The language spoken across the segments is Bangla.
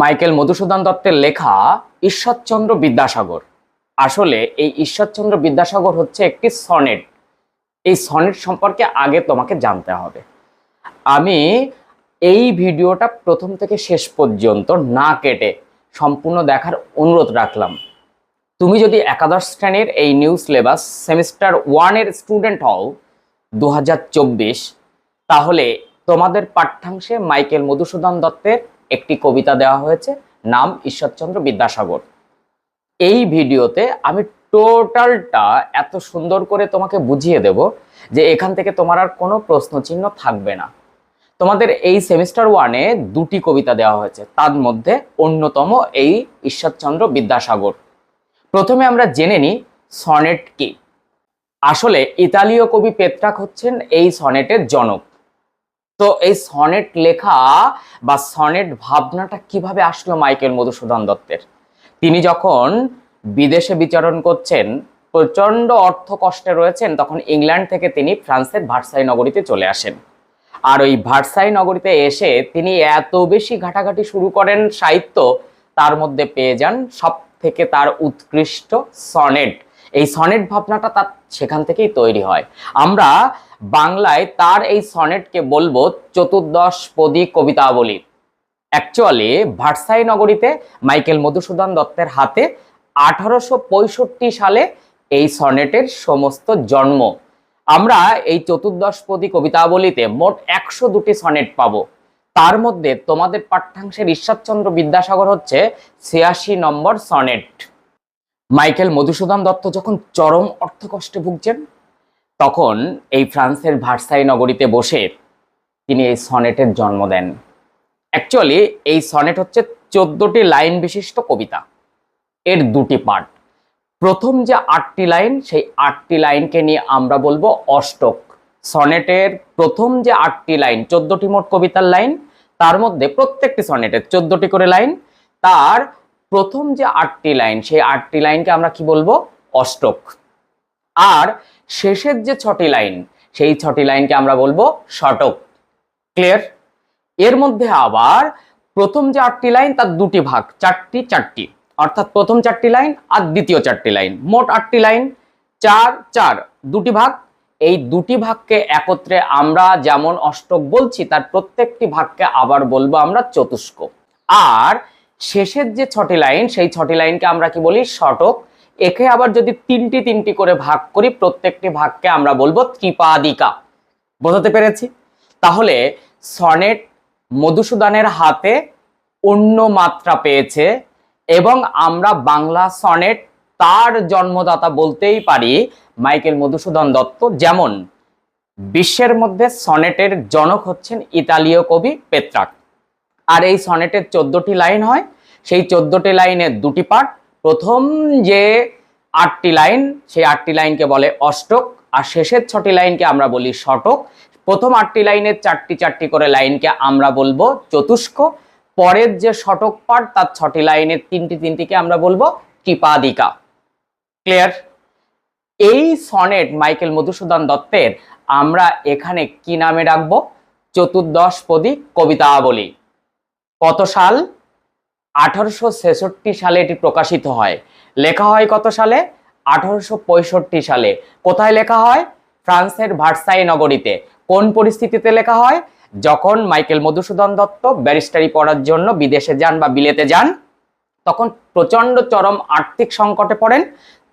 মাইকেল মধুসূদন দত্তের লেখা ঈশ্বরচন্দ্র বিদ্যাসাগর। আসলে এই ঈশ্বরচন্দ্র বিদ্যাসাগর হচ্ছে একটি সনেট। এই সনেট সম্পর্কে আগে তোমাকে জানতে হবে। আমি এই ভিডিওটা প্রথম থেকে শেষ পর্যন্ত না কেটে সম্পূর্ণ দেখার অনুরোধ রাখলাম। তুমি যদি একাদশ শ্রেণির এই নিউ সিলেবাস সেমিস্টার ওয়ানের স্টুডেন্ট হও দু হাজার চব্বিশ, তাহলে তোমাদের পাঠ্যাংশে মাইকেল মধুসূদন দত্তের একটি কবিতা দেওয়া হয়েছে, নাম ঈশ্বরচন্দ্র বিদ্যাসাগর। এই ভিডিওতে আমি টোটালটা এত সুন্দর করে তোমাকে বুঝিয়ে দেব যে এখান থেকে তোমার আর কোনো প্রশ্নচিহ্ন থাকবে না। তোমাদের এই সেমিস্টার ওয়ানে দুটি কবিতা দেওয়া হয়েছে, তার মধ্যে অন্যতম এই ঈশ্বরচন্দ্র বিদ্যাসাগর। প্রথমে আমরা জেনে নিই সনেট কি। আসলে ইতালীয় কবি পেত্রাক হচ্ছেন এই সনেটের জনক। তো এই সনেট লেখা বা সনেট ভাবনাটা কীভাবে আসলো মাইকেল মধুসূদন দত্তের? তিনি যখন বিদেশে বিচরণ করছেন প্রচণ্ড অর্থ কষ্টে রয়েছেন, তখন ইংল্যান্ড থেকে তিনি ফ্রান্সের ভার্সাই নগরীতে চলে আসেন। আর ওই ভার্সাই নগরীতে এসে তিনি এত বেশি ঘাটাঘাটি শুরু করেন সাহিত্য, তার মধ্যে পেয়ে যান সব থেকে তার উৎকৃষ্ট সনেট। এই সনেট ভাবনাটা তার সেখান থেকেই তৈরি হয়। আমরা বাংলায় তার এই সনেটকে বলব চতুর্দশ পদী কবিতাবলী। অ্যাকচুয়ালি ভার্সাই নগরীতে মাইকেল মধুসূদন দত্তের হাতে আঠারোশো পঁয়ষট্টি সালে এই সনেটের সমস্ত জন্ম। আমরা এই চতুর্দশপদী কবিতাবলীতে মোট একশো দুটি সনেট পাবো। তার মধ্যে তোমাদের পাঠ্যাংশের ঈশ্বরচন্দ্র বিদ্যাসাগর হচ্ছে ছিয়াশি নম্বর সনেট। মাইকেল মধুসূদন দত্ত যখন চরম অর্থকষ্টে ভুগছেন তখন এই ফ্রান্সের ভার্সাই নগরীতে বসে তিনি এই সনেটের জন্ম দেন। অ্যাকচুয়ালি এই সনেট হচ্ছে চোদ্দটি লাইন বিশিষ্ট কবিতা। এর দুটি পার্ট প্রথম যে আটটি লাইন, সেই আটটি লাইনকে নিয়ে আমরা বলব অষ্টক। সনেটের প্রথম যে আটটি লাইন, চোদ্দটি মোট কবিতার লাইন, তার মধ্যে প্রত্যেকটি সনেটের চোদ্দটি করে লাইন। তার প্রথম যে আটটি লাইন, সেই আটটি লাইনকে আমরা কি বলব? অষ্টক। আর শেষের যে ছটি লাইন, সেই ছটি লাইনকে আমরা বলব শটক ক্লিয়ার এর মধ্যে আবার প্রথম যে আটটি লাইন, তার দুটি ভাগ, চারটি চারটি। অর্থাৎ প্রথম চারটি লাইন আর দ্বিতীয় চারটি লাইন। মোট আটটি লাইন, চার চার, দুটি ভাগ। এই দুটি ভাগকে একত্রে আমরা যেমন অষ্টক বলছি, তার প্রত্যেকটি ভাগকে আবার বলব আমরা চতুষ্ক। আর শেষের যে ছটি লাইন, সেই ছটি লাইনকে আমরা কি বলি? শতক একে আবার যদি তিনটি তিনটি করে ভাগ করি, প্রত্যেকটি ভাগকে আমরা বলব ত্রিপাদিকা। বোঝাতে পেরেছি? তাহলে সনেট মধুসূদনের হাতে অন্য মাত্রা পেয়েছে এবং আমরা বাংলা সনেট তার জন্মদাতা বলতেই পারি মাইকেল মধুসূদন দত্ত। যেমন, বিশ্বের মধ্যে সনেটের জনক হচ্ছেন ইতালীয় কবি পেত্রাক। আর এই সনেটের চোদ্দটি লাইন হয়। সেই চোদ্দটি লাইনের দুটি পার্ট প্রথম যে আটটি লাইন, সেই আটটি লাইনকে বলে অষ্টক, আর শেষের ছটি লাইনকে আমরা বলি শতক প্রথম আটটি লাইনের চারটি চারটি করে লাইনকে আমরা বলব চতুষ্ক। পরের যে শতক পার্ট তার ছটি লাইনের তিনটি তিনটিকে আমরা বলব কৃপাদিকা। ক্লিয়ার এই সনেট মাইকেল মধুসূদন দত্তের আমরা এখানে কি নামে রাখব চতুর্দশ পদী কবিতাবলী। কত সাল? আঠারোশো ছেষট্টি সালে এটি প্রকাশিত হয়। লেখা হয় কত সালে? আঠারোশো পঁয়ষট্টি সালে। কোথায় লেখা হয়? ফ্রান্সের ভার্সাই নগরীতে। কোন পরিস্থিতিতে লেখা হয়? যখন মাইকেল মধুসূদন দত্ত ব্যারিস্টারি পড়ার জন্য বিদেশে যান বা বিলেতে যান, তখন প্রচণ্ড চরম আর্থিক সংকটে পড়েন।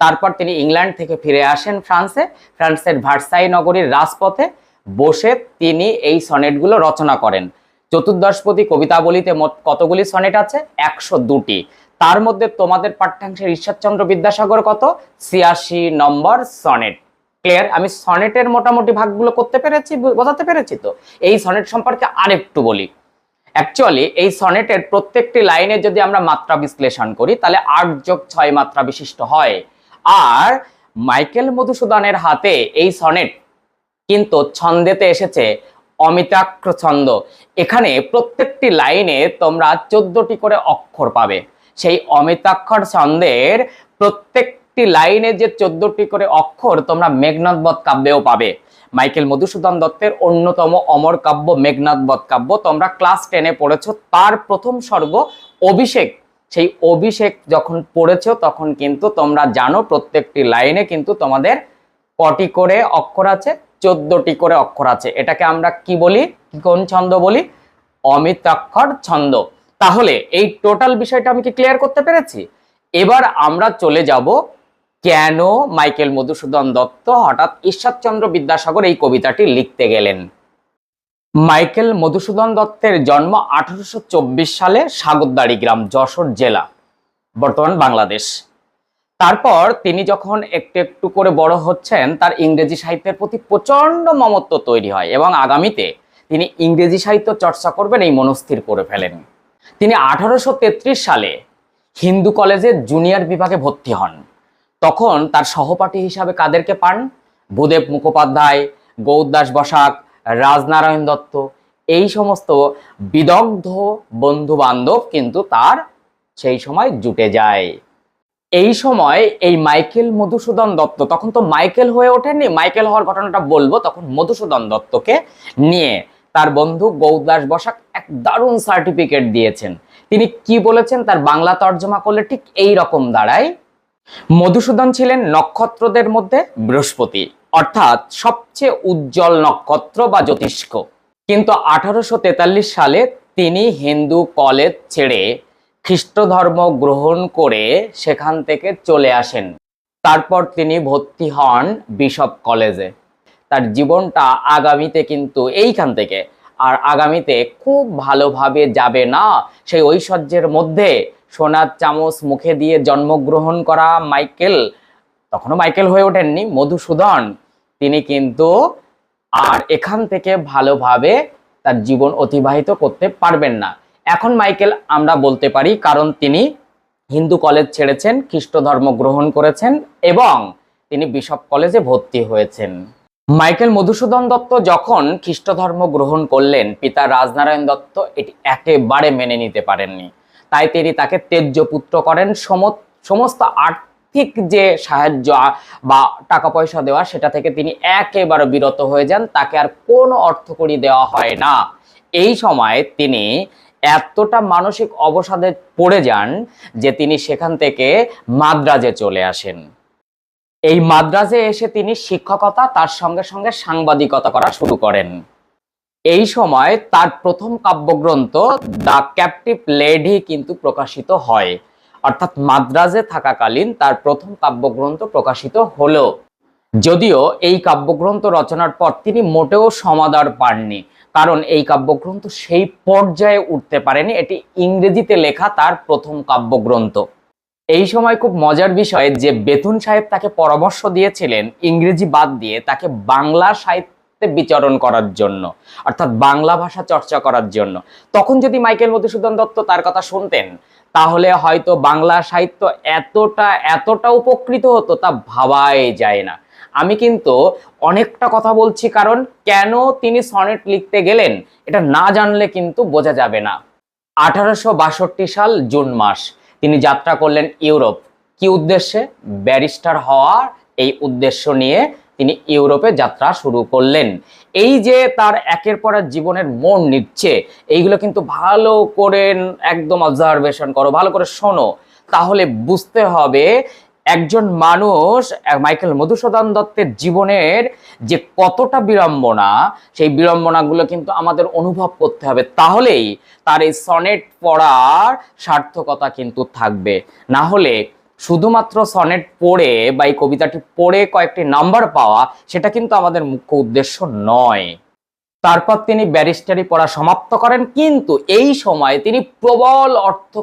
তারপর তিনি ইংল্যান্ড থেকে ফিরে আসেন ফ্রান্সে। ফ্রান্সের ভার্সাই নগরীর রাজপথে বসে তিনি এই সনেটগুলো রচনা করেন। চতুর্দশপতি কবিতাবলীতে মোট কতগুলি সনেট আছে? একশো দুটি। তার মধ্যে তোমাদের পাঠ্যাংশের ঈশ্বরচন্দ্র বিদ্যাসাগর কত? ছিয়াশি নম্বর সনেট। ক্লিয়ার? আমি সনেটের মোটামুটি ভাগগুলো করতে পেরেছি বোঝাতে পেরেছি তো? এই সনেট সম্পর্কে আরেকটু বলি। অ্যাকচুয়ালি এই সনেটের প্রত্যেকটি লাইনে যদি আমরা মাত্রা বিশ্লেষণ করি, তাহলে আট যোগ ছয় মাত্রা বিশিষ্ট হয়। আর মাইকেল মধুসূদনের হাতে এই সনেট কিন্তু ছন্দেতে এসেছে। অমিতাক্ষ ছন্দ এখানে প্রত্যেকটি লাইনে তোমরা চোদ্দটি করে অক্ষর পাবে। সেই অমিতাক্ষর ছন্দের প্রত্যেকটি লাইনে যে চোদ্দটি করে অক্ষর তোমরা মেঘনাথবধ কাব্যেও পাবে। মাইকেল মধুসূদন দত্তের অন্যতম অমর কাব্য মেঘনাথবধ কাব্য তোমরা ক্লাস টেনে পড়েছো। তার প্রথম স্বর্গ অভিষেক। সেই অভিষেক যখন পড়েছো তখন কিন্তু তোমরা জানো প্রত্যেকটি লাইনে কিন্তু তোমাদের কটি করে অক্ষর আছে। চোদ্দটি করে অক্ষর আছে। এটাকে আমরা কি বলি? কোন ছন্দ বলি? অমিতাক্ষর ছন্দ। তাহলে এই টোটাল বিষয়টা আমি কি ক্লিয়ার করতে পেরেছি? এবার আমরা চলে যাব, কেন মাইকেল মধুসূদন দত্ত হঠাৎ ঈশ্বরচন্দ্র বিদ্যাসাগর এই কবিতাটি লিখতে গেলেন? মাইকেল মধুসূদন দত্তের জন্ম আঠারোশো চব্বিশ সালে সাগরদাড়ি গ্রাম যশোর জেলা, বর্তমান বাংলাদেশ। তারপর তিনি যখন একটু একটু করে বড় হচ্ছেন, তার ইংরেজি সাহিত্যের প্রতি প্রচণ্ড মমত্ব তৈরি হয় এবং আগামীতে তিনি ইংরেজি সাহিত্য চর্চা করবেন এই মনস্থির করে ফেলেন। তিনি আঠারোশো তেত্রিশ সালে হিন্দু কলেজে জুনিয়র বিভাগে ভর্তি হন। তখন তার সহপাঠী হিসাবে কাদেরকে পান? ভূদেব মুখোপাধ্যায় গৌদাস বসাক, রাজনারায়ণ দত্ত। এই সমস্ত বিদগ্ধ বন্ধু বান্ধব কিন্তু তার সেই সময় জুটে যায়। এই সময় এই মাইকেল মধুসূদন দত্ত, তখন তো মাইকেল হয়ে ওঠেননি, মাইকেল হওয়ার ঘটনাটা বলব, তখন মধুসূদন দত্তকে নিয়ে তার বন্ধু গৌরদাস বসাক এক দারুণ সার্টিফিকেট দিয়েছেন। তিনি কি বলেছেন তার বাংলা তর্জমা করলে ঠিক এই রকম দাঁড়ায়? মধুসূদন ছিলেন নক্ষত্রদের মধ্যে বৃহস্পতি, অর্থাৎ সবচেয়ে উজ্জ্বল নক্ষত্র বা জ্যোতিষ্ক। কিন্তু আঠারোশো তেতাল্লিশ সালে তিনি হিন্দু কলেজ ছেড়ে খ্রিস্ট ধর্ম গ্রহণ করে সেখান থেকে চলে আসেন। তারপর তিনি ভর্তি হন বিশপ কলেজে। তার জীবনটা আগামীতে কিন্তু এইখান থেকে। আর আগামীতে খুব ভালোভাবে যাবে না, সেই ঐশ্বর্যের মধ্যে সোনার চামচ মুখে দিয়ে জন্মগ্রহণ করা মাইকেল। তখনও মাইকেল হয়ে ওঠেননি, মধুসূদন। তিনি কিন্তু আর এখান থেকে ভালোভাবে তার জীবন অতিবাহিত করতে পারবেন না। এখন, মাইকেল, আমরা বলতে পারি কারণ তিনি হিন্দু কলেজ ছেড়েছেন, খ্রিস্ট ধর্ম গ্রহণ করেছেন এবং তিনি বিশপ কলেজে ভর্তি হয়েছেন। মাইকেল মধুসূদন দত্ত যখন খ্রিস্ট ধর্ম গ্রহণ করলেন, পিতা রাজনারায়ণ দত্ত এটি একেবারে মেনে নিতে পারেননি। তাই তিনি তাকে তেজ্য পুত্র করেন। সম- সমস্ত আর্থিক যে সাহায্য বা টাকা পয়সা দেওয়া, সেটা থেকে তিনি একেবারে বিরত হয়ে যান। তাকে আর কোনো অর্থকড়ি দেওয়া হয় না। এই সময় তিনি এতটা মানসিক অবসাদে পড়ে যান যে তিনি সেখান থেকে মাদ্রাজে চলে আসেন। এই মাদ্রাজে এসে তিনি শিক্ষকতা, তার সঙ্গে সঙ্গে সাংবাদিকতা করা শুরু করেন। এই সময় তার প্রথম কাব্যগ্রন্থ দ্য ক্যাপটিভ লেডি কিন্তু প্রকাশিত হয়। অর্থাৎ মাদ্রাজে থাকাকালীন তার প্রথম কাব্যগ্রন্থ প্রকাশিত হলো। যদিও এই কাব্যগ্রন্থ রচনার পর তিনি মোটেও সমাদর পাননি। কারণ এই কাব্যগ্রন্থ সেই পর্যায়ে উঠতে পারেনি। এটি ইংরেজিতে লেখা তার প্রথম কাব্যগ্রন্থ। এই সময় খুব মজার বিষয় যে বেতুন সাহেব তাকে পরামর্শ দিয়েছিলেন ইংরেজি বাদ দিয়ে তাকে বাংলা সাহিত্যে বিচরণ করার জন্য, অর্থাৎ বাংলা ভাষা চর্চা করার জন্য। তখন যদি মাইকেল মধুসূদন দত্ত তার কথা শুনতেন, তাহলে হয়তো বাংলা সাহিত্য এতটা এতটা উপকৃত হতো তা ভাবাই যায় না। আমি কিন্তু অনেকটা কথা বলছি কারণ কেন তিনি সনেট লিখতে গেলেন এটা না জানলে কিন্তু বোঝা যাবে না। আঠারোশো বাষট্টি সাল জুন মাস, তিনি যাত্রা করলেন ইউরোপ। কি উদ্দেশ্যে? ব্যারিস্টার হওয়ার এই উদ্দেশ্য নিয়ে তিনি ইউরোপে যাত্রা শুরু করলেন। এই যে তার একের পর এক জীবনের মন নিচ্ছে, এইগুলো কিন্তু ভালো করে একদম অবজারভেশন করো, ভালো করে শোনো। তাহলে বুঝতে হবে একজন মানুষ মাইকেল মধুসূদন দত্তের জীবনের যে কতটা বিড়ম্বনা, সেই বিড়ম্বনাগুলো কিন্তু আমাদের অনুভব করতে হবে। তাহলেই তার এই সনেট পড়ার সার্থকতা কিন্তু থাকবে। না হলে শুধুমাত্র সনেট পড়ে বা এই কবিতাটি পড়ে কয়েকটি নাম্বার পাওয়া, সেটা কিন্তু আমাদের মুখ্য উদ্দেশ্য নয়। তারপর তিনি ব্যারিস্টারি পড়া সমাপ্ত করেন, কিন্তু এই সময় তিনি প্রবল অর্থ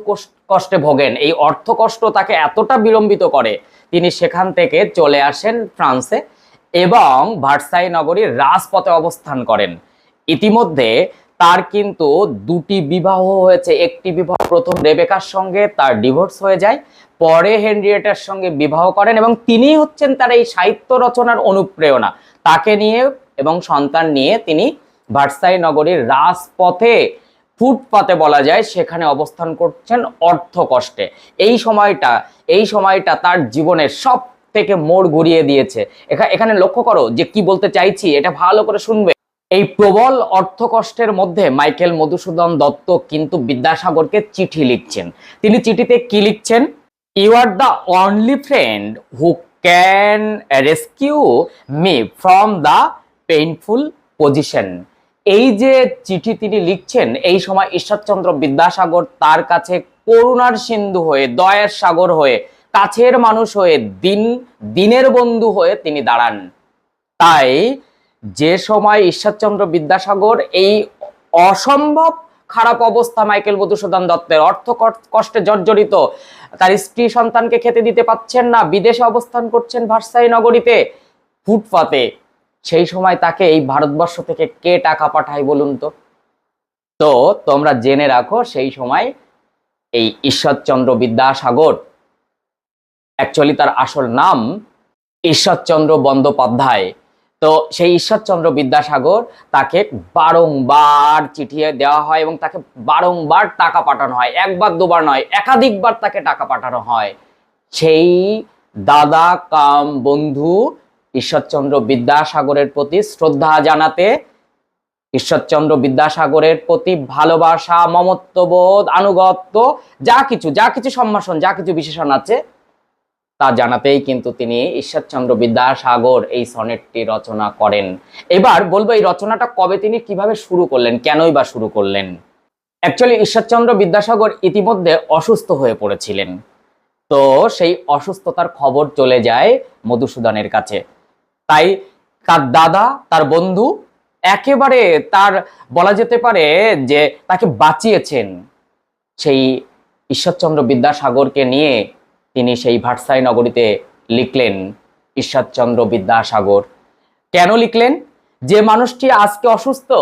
কষ্ট- ভোগেন। এই অর্থ কষ্ট তাকে এতটা বিলম্বিত করে, তিনি সেখান থেকে চলে আসেন ফ্রান্সে এবং ভার্সাই নগরীর রাজপথে অবস্থান করেন। ইতিমধ্যে তার কিন্তু দুটি বিবাহ হয়েছে। একটি বিবাহ প্রথম রেবেকার সঙ্গে তার ডিভোর্স হয়ে যায়, পরে হেনরিয়েটার সঙ্গে বিবাহ করেন এবং তিনি হচ্ছেন তার এই সাহিত্য রচনার অনুপ্রেরণা। তাকে নিয়ে এবং সন্তান নিয়ে তিনি ভার্সাই নগরীর রাজপথে ফুটপাতে বলা যায় সেখানে অবস্থান করছেন অর্থ কষ্টে। এই সময়টা এই সময়টা তার জীবনের সব থেকে মোড় ঘুরিয়ে দিয়েছে। এখা- এখানে লক্ষ্য করো যে কি বলতে চাইছি, এটা ভালো করে শুনবে। এই প্রবল অর্থকষ্টের মধ্যে মাইকেল মধুসূদন দত্ত কিন্তু বিদ্যাসাগরকে চিঠি লিখছেন। তিনি চিঠিতে কি লিখছেন? You are the only friend who can rescue me from the painful position এই যে চিঠি তিনি লিখছেন, এই সময় ঈশ্বরচন্দ্র বিদ্যাসাগর তার কাছে করুণার সিন্ধু হয়ে, দয়ের সাগর হয়ে, কাছের মানুষ হয়ে, দিন, দিনের বন্ধু হয়ে তিনি দাঁড়ান। তাই যে সময় ঈশ্বরচন্দ্র বিদ্যাসাগর এই অসম্ভব খারাপ অবস্থা মাইকেল মধুসূদন দত্তের অর্থ কষ্টে জর্জরিত, তার স্ত্রী সন্তানকে খেতে দিতে পাচ্ছেন না, বিদেশে অবস্থান করছেন ভার্সাই নগরীতে, ফুটপাতে সেই সময় তাকে এই ভারতবর্ষ থেকে কে টাকা পাঠায় বলুন তো? তো তোমরা জেনে রাখো সেই সময় এই ঈশ্বরচন্দ্র বিদ্যাসাগর অ্যাকচুয়ালি তার আসল নাম ঈশ্বরচন্দ্র বন্দ্যোপাধ্যায়। তো সেই ঈশ্বরচন্দ্র বিদ্যাসাগর তাকে বারংবার চিঠি দেওয়া হয় এবং তাকে বারংবার টাকা পাঠানো হয়। একবার, দুবার নয়, একাধিকবার তাকে টাকা পাঠানো হয়। সেই দাদা কাম বন্ধু ঈশ্বরচন্দ্র বিদ্যাসাগরের প্রতি শ্রদ্ধা জানাতে, ঈশ্বরচন্দ্র বিদ্যাসাগরের প্রতি ভালোবাসা, মমত্ববোধ, আনুগত্য, যা কিছু যা কিছু সম্ভাষণ, যা কিছু বিশেষণ আছে, তা জানাতেই কিন্তু তিনি ঈশ্বরচন্দ্র বিদ্যাসাগর এই সনেটটি রচনা করেন। এবার বলব এই রচনাটা কবে তিনি কীভাবে শুরু করলেন, কেনই বা শুরু করলেন? অ্যাকচুয়ালি ঈশ্বরচন্দ্র বিদ্যাসাগর ইতিমধ্যে অসুস্থ হয়ে পড়েছিলেন। তো সেই অসুস্থতার খবর চলে যায় মধুসূদনের কাছে। তাই তার দাদা, তার বন্ধু একেবারে তার বলা যেতে পারে যে তাকে বাঁচিয়েছেন। সেই ঈশ্বরচন্দ্র বিদ্যাসাগরকে নিয়ে তিনি সেই ভাটসাই নগরীতে লিখলেন ঈশ্বরচন্দ্র বিদ্যাসাগর। কেন লিখলেন? যে মানুষটি আজকে অসুস্থ,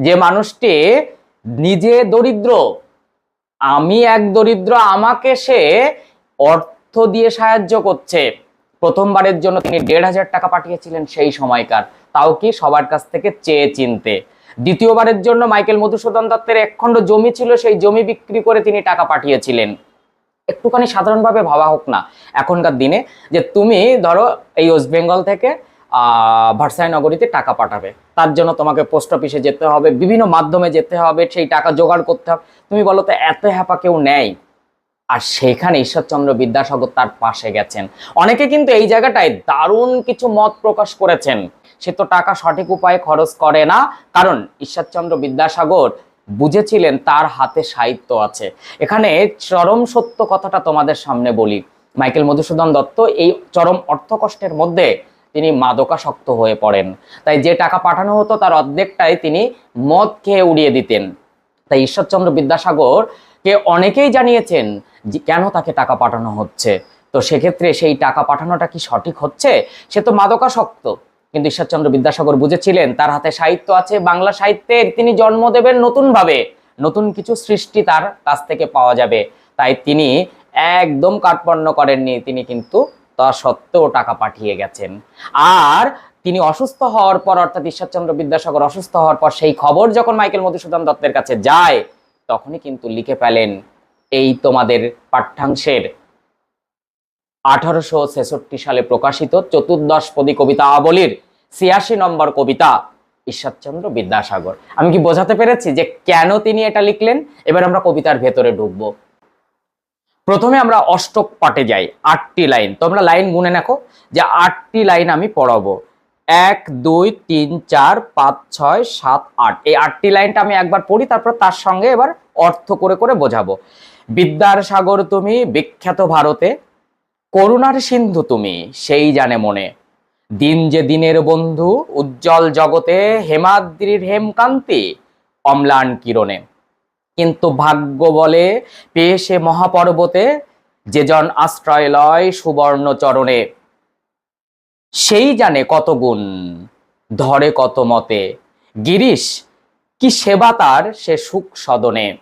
যে মানুষটি নিজে দরিদ্র, আমি এক দরিদ্র, আমাকে সে অর্থ দিয়ে সাহায্য করছে। প্রথমবারের জন্য তিনি দেড় হাজার টাকা পাঠিয়েছিলেন সেই সময়কার। তাও কি সবার কাছ থেকে চেয়ে চিনতে। দ্বিতীয়বারের জন্য মাইকেল মধুসূদন দত্তের একখণ্ড জমি ছিল, সেই জমি বিক্রি করে তিনি টাকা পাঠিয়েছিলেন। একটুখানি সাধারণভাবে ভাবা হোক না। এখনকার দিনে যে তুমি ধরো এই ওয়েস্ট বেঙ্গল থেকে ভার্সাই নগরীতে টাকা পাঠাবে। তার জন্য তোমাকে পোস্ট অফিসে যেতে হবে, বিভিন্ন মাধ্যমে যেতে হবে, সেই টাকা জোগাড় করতে হবে। তুমি বলো তো, এত হ্যাপা কেউ নেয়? আর সেখানে ঈশ্বরচন্দ্র বিদ্যাসাগর তার পাশে গেছেন। অনেকে কিন্তু এই জায়গাটায় দারুণ কিছু মত প্রকাশ করেছেন। সে তো টাকা সঠিক উপায়ে খরচ করে না, কারণ ঈশ্বরচন্দ্র বিদ্যাসাগর বুঝেছিলেন তার হাতে সাহিত্য আছে। এখানে চরম সত্য কথাটা তোমাদের সামনে বলি। মাইকেল মধুসূদন দত্ত এই চরম অর্থকষ্টের মধ্যে তিনি মাদকাসক্ত হয়ে পড়েন। তাই যে টাকা পাঠানো হতো তার অর্ধেকটাই তিনি মদ খেয়ে উড়িয়ে দিতেন। তাই ঈশ্বরচন্দ্র বিদ্যাসাগর কে অনেকেই জানিয়েছেন কেন তাকে টাকা পাঠানো হচ্ছে। তো সেক্ষেত্রে সেই টাকা পাঠানোটা কি সঠিক হচ্ছে? সে তো মাদকাসক্ত। কিন্তু ঈশ্বরচন্দ্র বিদ্যাসাগর বুঝেছিলেন, তার হাতে সাহিত্য আছে, বাংলা সাহিত্যের তিনি জন্ম দেবেন নতুনভাবে। নতুন কিছু সৃষ্টি তার কাছ থেকে পাওয়া যাবে। তাই তিনি একদম কার্পণ্য করেননি, তিনি কিন্তু তা সত্ত্বেও টাকা পাঠিয়ে গেছেন। আর তিনি অসুস্থ হওয়ার পর, অর্থাৎ ঈশ্বরচন্দ্র বিদ্যাসাগর অসুস্থ হওয়ার পর, সেই খবর যখন মাইকেল মধুসূদন দত্তের কাছে যায়, তখনই কিন্তু লিখে ফেলেন এই তোমাদের পাঠ্যাংশের আঠারোশো ছেষট্টি সালে প্রকাশিত চতুর্দশ চতুর্দশপদী কবিতা আবলীর ছিয়াশি নম্বর কবিতা ঈশ্বরচন্দ্র বিদ্যাসাগর। আমি কি বোঝাতে পেরেছি যে কেন তিনি এটা লিখলেন? এবার আমরা কবিতার ভেতরে ঢুকবো। প্রথমে আমরা অষ্টক পাটে যাই, আটটি লাইন। তোমরা লাইন গুনে রাখো যে আটটি লাইন আমি পড়াবো। এক, দুই, তিন, চার, পাঁচ, ছয়, সাত, আট। এই আটটি লাইনটা আমি একবার পড়ি, তারপর তার সঙ্গে এবার অর্থ করে করে বোঝাবো। বিদ্যার সাগর তুমি, বিখ্যাত ভারতে। করুণার সিন্ধু তুমি, সেই জানে মনে। দিন যে দিনের বন্ধু, উজ্জ্বল জগতে, হেমাদ্রির হেমকান্তি, অম্লান কিরণে। কিন্তু ভাগ্য বলে পেয়ে সে মহাপর্বতে, যে জন আশ্রয় লয় সুবর্ণ চরণে সেই জানে কত গুণ, ধরে কত মতে। গিরিশ, কি সেবা তার সে সুখ সদনে।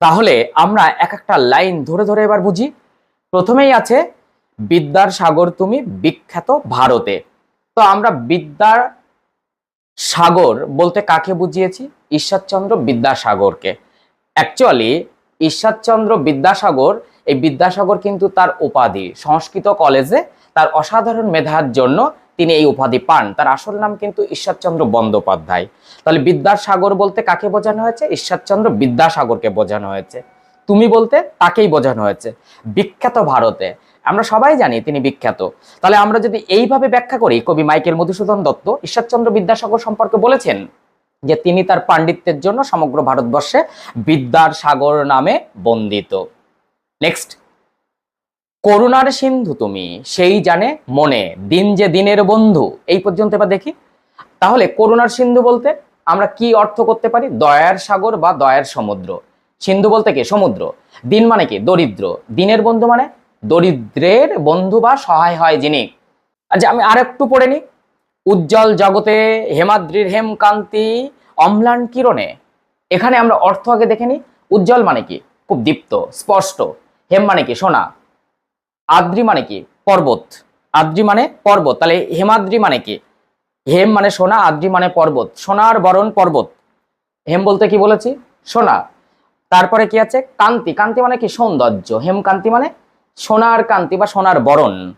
তাহলে আমরা এক একটা লাইন ধরে ধরে এবার বুঝি। প্রথমেই আছে, বিদ্যার সাগর তুমি বিখ্যাত ভারতে। তো আমরা বিদ্যার সাগর বলতে কাকে বুঝিয়েছি? ঈশ্বরচন্দ্র বিদ্যাসাগরকে। অ্যাকচুয়ালি ঈশ্বরচন্দ্র বিদ্যাসাগর, এই বিদ্যাসাগর কিন্তু তার উপাধি, সংস্কৃত কলেজে তার অসাধারণ মেধার জন্য তিনি এই উপাধি পান। তার আসল নাম কিন্তু ঈশ্বরচন্দ্র বন্দ্যোপাধ্যায়। তাহলে বিদ্যাসাগর বলতে কাকে বোঝানো হয়েছে? ঈশ্বরচন্দ্র বিদ্যাসাগরকে বোঝানো হয়েছে। তুমি বলতে তাকেই বোঝানো হয়েছে। বিখ্যাত ভারতে। আমরা সবাই জানি তিনি বিখ্যাত। তাহলে আমরা যদি এইভাবে ব্যাখ্যা করি, কবি মাইকেল মধুসূদন দত্ত ঈশ্বরচন্দ্র বিদ্যাসাগর সম্পর্কে বলেছেন যে তিনি তার পাণ্ডিত্যের জন্য সমগ্র ভারতবর্ষে বিদ্যার সাগর নামে বন্দিত। নেক্সট করুণার সিন্ধু তুমি, সেই জানে মনে, দিন যে দিনের বন্ধু। এই পর্যন্ত এবার দেখি। তাহলে করুণার সিন্ধু বলতে আমরা কি অর্থ করতে পারি? দয়ার সাগর বা দয়ার সমুদ্র। সিন্ধু বলতে কি? সমুদ্র। দিন মানে কি? দরিদ্র। দিনের বন্ধু মানে দরিদ্রের বন্ধু বা সহায় হয় যিনি। আচ্ছা আমি আর একটু পড়ে নিই। উজ্জ্বল জগতে হেমাদ্রির হেমকান্তি, অম্লান কিরণে। এখানে আমরা অর্থ আগে দেখে নিই। উজ্জ্বল মানে কি? খুব দীপ্ত, স্পষ্ট। হেম মানে কি? সোনা। আদ্রি মানে কি? পর্বত। আদ্রি মানে পর্বত। তাহলে হেমাদ্রি মানে কি? হেম মানে সোনা, আদ্রি মানে পর্বত। সোনার বরণ পর্বত। হেম বলতে কি বলেছি? সোনা। তারপরে কি আছে? কান্তি। কান্তি মানে কি? সৌন্দর্য। হেমকান্তি মানে সোনার কান্তি বা সোনার বরণ।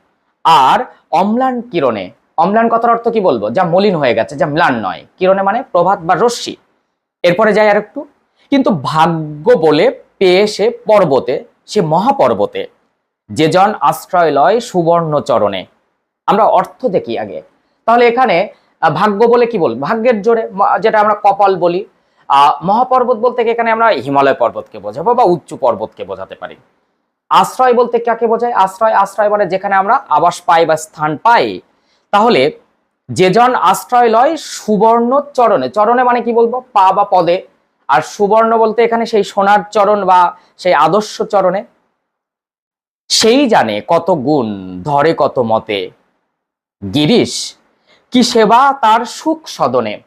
আর অম্লান কিরণে। অম্লান কথার অর্থ কি বলব? যা মলিন হয়ে গেছে, যা ম্লান নয়। কিরণে মানে প্রভাত বা রশ্মি। এরপরে যাই আর একটু কিন্তু ভাগ্য বলে পেয়ে সে পর্বতে, সে মহাপর্বতে যে জন আশ্রয় লয় সুবর্ণ চরণে আমরা অর্থ দেখি আগে। তাহলে এখানে ভাগ্য বলে কি বল ভাগ্যের জোরে যেটা আমরা কপাল বলি। মহাপর্বত বলতে এখানে আমরা হিমালয় পর্বতকে বোঝাবো বা উচ্চ পর্বতকে বোঝাতে পারি। আশ্রয় বলতে কাকে বোঝায়? আশ্রয় আশ্রয় মানে যেখানে আমরা আবাস পাই বা স্থান পাই। তাহলে, যেজন আশ্রয় লয় সুবর্ণ চরণে চরণে মানে কি বলব? পা বা পদে। আর সুবর্ণ বলতে এখানে সেই সোনার চরণ বা সেই আদর্শ চরণে। সেই জানে কত গুণ, ধরে কত মতে। গিরিশ, কি সেবা তার সুখ সদনে?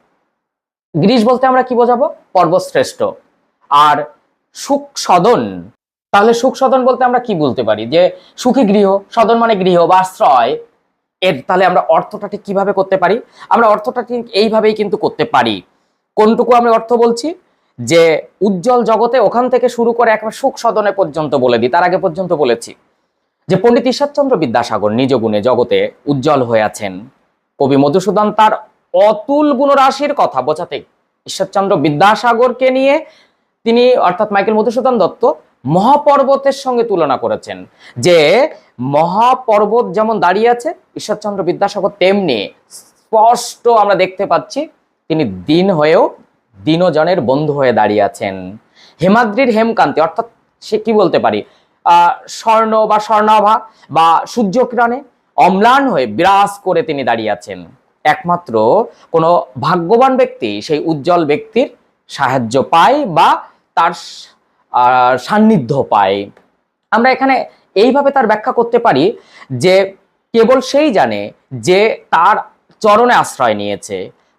গিরিশ বলতে আমরা কি বোঝাবো? পর্বশ্রেষ্ঠ। আর সুখ সদন, তাহলে সুখ সদন বলতে আমরা কি বলতে পারি? যে সুখী গৃহ, সদন মানে গৃহ বা আশ্রয়। এর তাহলে আমরা অর্থটা ঠিক কীভাবে করতে পারি? আমরা অর্থটা ঠিক এইভাবেই কিন্তু করতে পারি। কোনটুকু আমি অর্থ বলছি? যে উজ্জ্বল জগতে ওখান থেকে শুরু করে একবার সুখ সদনে পর্যন্ত বলে দিই। তার আগে পর্যন্ত বলেছি। যে পণ্ডিত ঈশ্বরচন্দ্র বিদ্যাসাগর নিজ গুণে জগতে উজ্জ্বল হয়ে আছেন। কবি মধুসূদন তার অতুল গুণরাশির কথা বোঝাতে ঈশ্বরচন্দ্র বিদ্যাসাগরকে নিয়ে তিনি অর্থাৎ মাইকেল মধুসূদন দত্ত মহাপর্বতের সঙ্গে তুলনা করেছেন যে মহাপর্বত যেমন দাঁড়িয়ে আছে, ঈশ্বরচন্দ্র বিদ্যাসাগর তেমনি স্পষ্ট আমরা দেখতে পাচ্ছি তিনি দিন হয়েও দিনজনের বন্ধু হয়ে দাঁড়িয়ে আছেন। হেমাদ্রির হেমকান্তি অর্থাৎ সে কি বলতে পারি? স্বর্ণ বা স্বর্ণাভা বা সূর্যকিরণে অম্লান হয়ে বিরাজ করে তিনি দাঁড়িয়ে আছেন। একমাত্র কোনো ভাগ্যবান ব্যক্তি সেই উজ্জ্বল ব্যক্তির সাহায্য পায় বা তার সান্নিধ্য পায়। আমরা এখানে এইভাবে তার ব্যাখ্যা করতে পারি যে কেবল সেই জানে যে তার চরণে আশ্রয় নিয়েছে।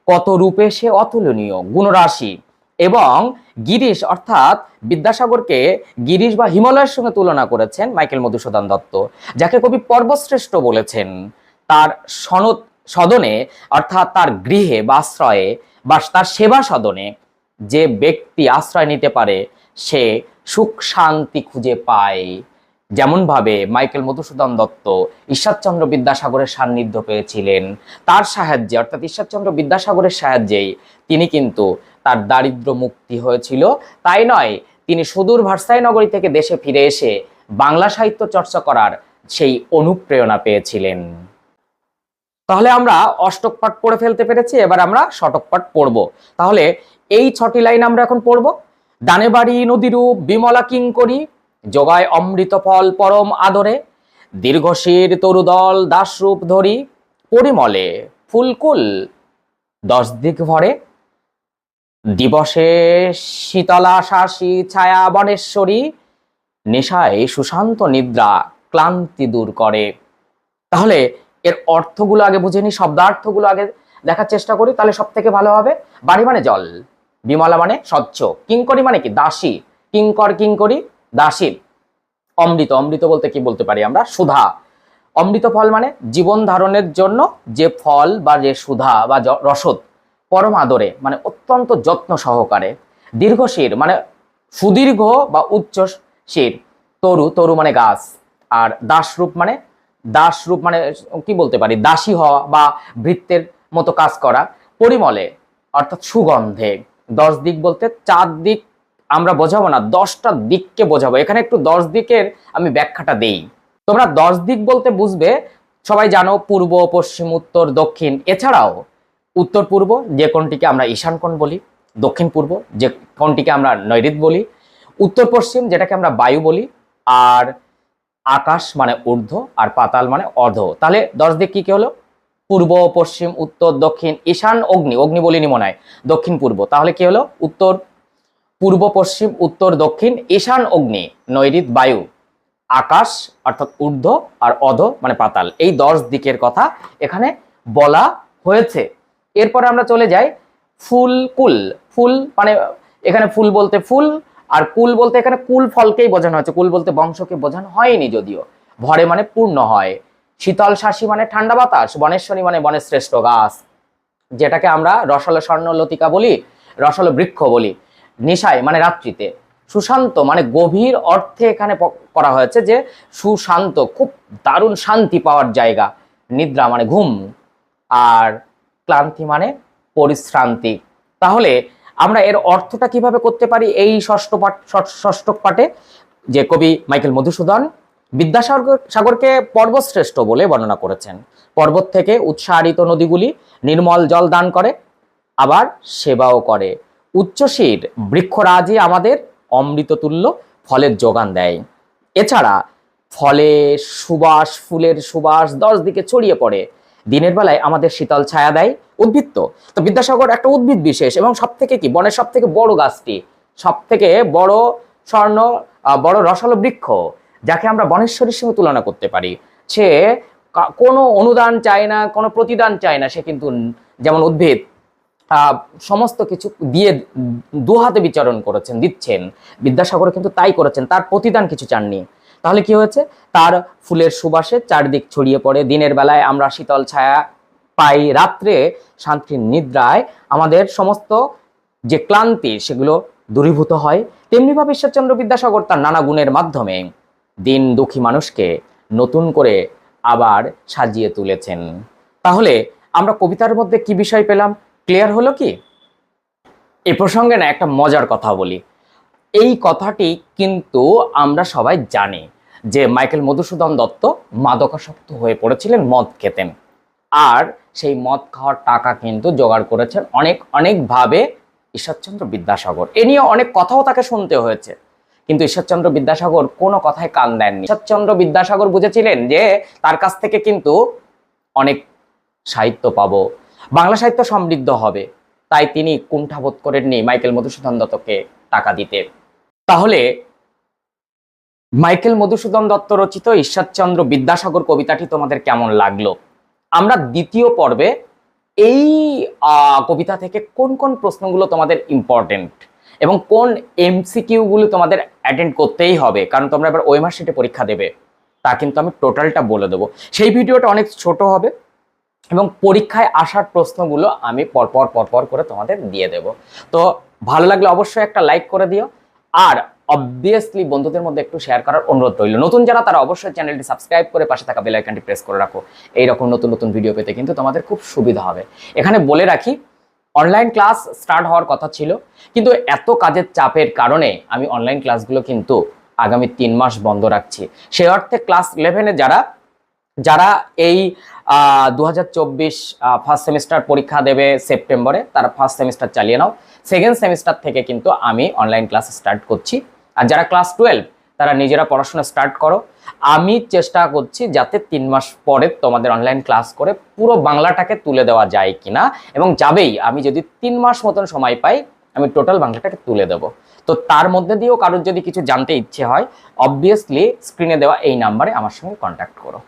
কত রূপে সে অতুলনীয়, গুণরাশি। এবং গিরিশ, অর্থাৎ বিদ্যাসাগরকে গিরিশ বা হিমালয়ের সঙ্গে তুলনা করেছেন মাইকেল মধুসূদন দত্ত, যাকে কবি পর্বশ্রেষ্ঠ বলেছেন। তার সনদ, সদনে, অর্থাৎ তার গৃহে বা আশ্রয়ে বা তার সেবা সদনে যে ব্যক্তি আশ্রয় নিতে পারে, সে সুখ শান্তি খুঁজে পায়। যেমনভাবে মাইকেল মধুসূদন দত্ত ঈশ্বরচন্দ্র বিদ্যাসাগরের সান্নিধ্য পেয়েছিলেন। তার সাহায্যে, অর্থাৎ ঈশ্বরচন্দ্র বিদ্যাসাগরের সাহায্যেই তিনি কিন্তু তার দারিদ্র মুক্তি হয়েছিল। তাই নয়, তিনি সুদূর ভার্সাই নগরী থেকে দেশে ফিরে এসে বাংলা সাহিত্য চর্চা করার সেই অনুপ্রেরণা পেয়েছিলেন। তাহলে আমরা অষ্টক পাঠ পড়ে ফেলতে পেরেছি, এবার আমরা শতক পাঠ পড়ব। তাহলে এই ছটি লাইন আমরা এখন পড়ব। ডানে বাড়ি নদীরূপ বিমলা কিঙ্করি যোগায় অমৃত ফল পরম আদরে, দীর্ঘশির তরুদল দাসরূপ ধরি, পরিমলে ফুলকুল দশ দিক ভরে দিবসে শীতলা শাসী ছায়া বনেশ্বরী, নেশায় সুশান্ত নিদ্রা ক্লান্তি দূর করে। তাহলে এর অর্থগুলো আগে বুঝে নি শব্দার্থগুলো আগে দেখার চেষ্টা করি, তাহলে সব থেকে ভালো হবে। বাড়ি মানে জল, বিমলা মানে স্বচ্ছ, কিঙ্করি মানে কি? দাসী, কিঙ্কর কিঙ্করি, দাসী। অমৃত অমৃত বলতে কি বলতে পারি আমরা? সুধা। অমৃত ফল মানে জীবন ধারণের জন্য যে ফল বা যে সুধা বা রসদ পরম আদরে মানে অত্যন্ত যত্ন সহকারে, দীর্ঘশির মানে সুদীর্ঘ বা উচ্চ শির, তরু তরু মানে গাছ, আর দাসরূপ মানে দাস রূপ মানে কি বলতে পারি, দাসী হওয়া বা বৃত্তের মতো কাজ করা, পরিমলে, অর্থাৎ সুগন্ধে, দশ দিক বলতে চার দিক আমরা বোঝাবো না, দশটা দিককে বোঝাবো, এখানে একটু দশ দিকের আমি ব্যাখ্যাটা দেই। তোমরা দশ দিক বলতে বুঝবে, সবাই জানো পূর্ব, পশ্চিম, উত্তর, দক্ষিণ, এছাড়াও উত্তর পূর্ব, যে কোনটিকে আমরা ঈশান কোণ বলি, দক্ষিণ পূর্ব, যে কোনটিকে আমরা নৈঋত বলি, উত্তর পশ্চিম, যেটাকে আমরা বায়ু বলি, আর আকাশ মানে ঊর্ধ্ব, আর পাতাল মানে অর্ধ। তাহলে দশ দিক কি কি হলো? পূর্ব, পশ্চিম, উত্তর, দক্ষিণ, ঈশান, অগ্নি। অগ্নি বলিনি মনে হয় দক্ষিণ পূর্ব। তাহলে কি হলো? উত্তর পূর্ব, পশ্চিম, উত্তর, দক্ষিণ, ঈশান, অগ্নি নৈঋত বায়ু। আকাশ অর্থাৎ ঊর্ধ্ব আর অধ মানে পাতাল। এই দশ দিকের কথা এখানে বলা হয়েছে। এরপরে আমরা চলে যাই ফুল কুল। ফুল মানে এখানে ফুল বলতে ফুল, আর কুল বলতে এখানে কুল ফলকেই বোঝানো হয়েছে। কুল বলতে বংশকে বোঝানো হয়নি যদিও। ভরে মানে পূর্ণ হয়। শীতল শাসী মানে ঠান্ডা বাতাস, বনেশ্বরী মানে বনের শ্রেষ্ঠ গাছ, যেটাকে আমরা রসল স্বর্ণ লতিকা বলি, রসল বৃক্ষ বলি, নিশায় মানে রাত্রিতে। সুশান্ত মানে গভীর অর্থে এখানে করা হয়েছে যে সুশান্ত, খুব দারুণ শান্তি পাওয়ার জায়গা। নিদ্রা মানে ঘুম। আর ক্লান্তি মানে পরিশ্রান্তি। তাহলে আমরা এর অর্থটা কীভাবে করতে পারি এই ষষ্ঠ পাঠ ষষ্ঠ- পাঠে? যে কবি মাইকেল মধুসূদন বিদ্যাসাগর সাগরকে পর্বশ্রেষ্ঠ বলে বর্ণনা করেছেন। পর্বত থেকে উৎসাহিত নদীগুলি নির্মল জল দান করে, আবার সেবাও করে। উচ্চশীর বৃক্ষরাজি আমাদের অমৃততুল্য ফলের যোগান দেয়। এছাড়া ফলে সুবাস, ফুলের সুবাস দশ দিকে ছড়িয়ে পড়ে। দিনের বেলায় আমাদের শীতল ছায়া দেয় উদ্ভিদ তো তো বিদ্যাসাগর একটা উদ্ভিদ বিশেষ এবং সব থেকে কি? বনের সব থেকে বড় গাছটি সব থেকে বড় স্বর্ণ বড় রসালো বৃক্ষ, যাকে আমরা বনেশ্বরীর সঙ্গে তুলনা করতে পারি। সে কোনো অনুদান চায় না, কোনো প্রতিদান চায় না, সে কিন্তু যেমন উদ্ভিদ সমস্ত কিছু দিয়ে দুহাতে বিচরণ করেছেন, দিচ্ছেন। বিদ্যাসাগর কিন্তু তাই করেছেন, তার প্রতিদান কিছু চাননি। তাহলে কি হয়েছে? তার ফুলের সুবাসে চারদিক ছড়িয়ে পড়ে। দিনের বেলায় আমরা শীতল ছায়া পাই, রাত্রে শান্তির নিদ্রায় আমাদের সমস্ত যে ক্লান্তি, সেগুলো দূরীভূত হয়। তেমনিভাবে ঈশ্বরচন্দ্র বিদ্যাসাগর তার নানা গুণের মাধ্যমে দিন দুঃখী মানুষকে নতুন করে আবার সাজিয়ে তুলেছেন। তাহলে আমরা কবিতার মধ্যে কি বিষয় পেলাম? ক্লিয়ার হলো কি? এ প্রসঙ্গে না একটা মজার কথা বলি। এই কথাটি কিন্তু আমরা সবাই জানি যে মাইকেল মধুসূদন দত্ত মাদকাসক্ত হয়ে পড়েছিলেন, মদ খেতেন। আর সেই মদ খাওয়ার টাকা কিন্তু জোগাড় করেছেন অনেক, অনেকভাবে ঈশ্বরচন্দ্র বিদ্যাসাগর। এ নিয়ে অনেক কথাও তাকে শুনতে হয়েছে। কিন্তু ঈশ্বরচন্দ্র বিদ্যাসাগর কোনো কথায় কান দেননি। ঈশ্বরচন্দ্র বিদ্যাসাগর বুঝেছিলেন যে তার কাছ থেকে কিন্তু অনেক সাহিত্য পাবো। বাংলা সাহিত্য সমৃদ্ধ হবে। তাই তিনি কুণ্ঠাবোধ করেননি মাইকেল মধুসূদন দত্তকে টাকা দিতে। তাহলে মাইকেল মধুসূদন দত্ত রচিত ঈশ্বরচন্দ্র বিদ্যাসাগর কবিতাটি তোমাদের কেমন লাগল? আমরা দ্বিতীয় পর্বে এই কবিতা থেকে কোন কোন প্রশ্নগুলো তোমাদের ইম্পর্টেন্ট এবং কোন এমসিকিউগুলো তোমাদের অ্যাটেন্ড করতেই হবে, কারণ তোমরা এবার ওয়েমার শিটে পরীক্ষা দেবে, তা কিন্তু আমি টোটালটা বলে দেবো। সেই ভিডিওটা অনেক ছোট হবে এবং পরীক্ষায় আসার প্রশ্নগুলো আমি পরপর পরপর করে তোমাদের দিয়ে দেব। তো ভালো লাগলে অবশ্যই একটা লাইক করে দিও আর অবভিয়াসলি বন্ধুদের মধ্যে একটু শেয়ার করার অনুরোধ রইল। নতুন যারা, তারা অবশ্যই চ্যানেলটি সাবস্ক্রাইব করে পাশে থাকা বেল আইকনটি প্রেস করে রাখো। এইরকম নতুন নতুন ভিডিও পেতে কিন্তু তোমাদের খুব সুবিধা হবে। এখানে বলে রাখি অনলাইন ক্লাস স্টার্ট হওয়ার কথা ছিল, কিন্তু এত কাজের চাপের কারণে আমি অনলাইন ক্লাসগুলো কিন্তু আগামী তিন মাস বন্ধ রাখছি। সে অর্থে ক্লাস ইলেভেনে যারা যারা এই দু হাজার চব্বিশ ফার্স্ট সেমিস্টার পরীক্ষা দেবে সেপ্টেম্বরে তারা ফার্স্ট সেমিস্টার চালিয়ে নাও। সেকেন্ড সেমিস্টার থেকে কিন্তু আমি অনলাইন ক্লাস স্টার্ট করছি। আর যারা ক্লাস টুয়েলভ তারা নিজেরা পড়াশোনা স্টার্ট করো। আমি চেষ্টা করছি যাতে তিন মাস পরে তোমাদের অনলাইন ক্লাস করে পুরো বাংলাটাকে তুলে দেওয়া যায় কিনা এবং যাবেই। আমি যদি তিন মাস মতন সময় পাই, আমি টোটাল বাংলাটাকে তুলে দেবো। তো তার মধ্যে দিয়েও কারোর যদি কিছু জানতে ইচ্ছে হয় অবভিয়াসলি স্ক্রিনে দেওয়া এই নাম্বারে আমার সঙ্গে কন্ট্যাক্ট করো।